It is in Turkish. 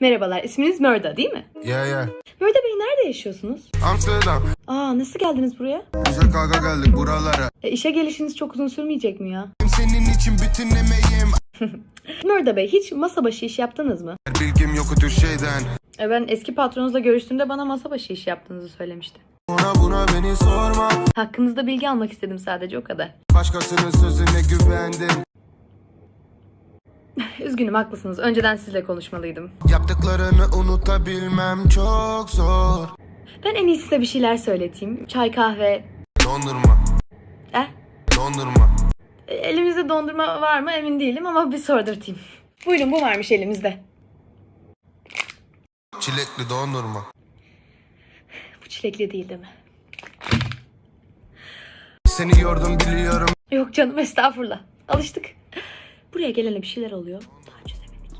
Merhabalar, isminiz Mörda değil mi? Yeah yeah. Mörda Bey nerede yaşıyorsunuz? Amsterdam. Aa, nasıl geldiniz buraya? Güzel kavga geldik buralara. E, işe gelişiniz çok uzun sürmeyecek mi ya? Senin için bütün emeğim. Mörda Bey, hiç masa başı iş yaptınız mı? Bilgim yok o tür şeyden. E, ben eski patronunuzla görüştüğümde bana masa başı iş yaptığınızı söylemişti. Ona buna beni sorma. Hakkınızda bilgi almak istedim sadece o kadar. Başkasının sözüne güvendim. Üzgünüm haklısınız. Önceden sizle konuşmalıydım. Yaptıklarını unutabilmem çok zor. Ben en iyisi size bir şeyler söyleteyim. Çay, kahve. Dondurma. Eh? Dondurma. E, Elimizde dondurma var mı emin değilim ama bir sordurtayım. Buyurun bu varmış elimizde. Çilekli dondurma. Bu çilekli değil değil mi? Seni yordum biliyorum. Yok canım estağfurullah. Alıştık. Buraya gelene bir şeyler oluyor. Daha çözemedik.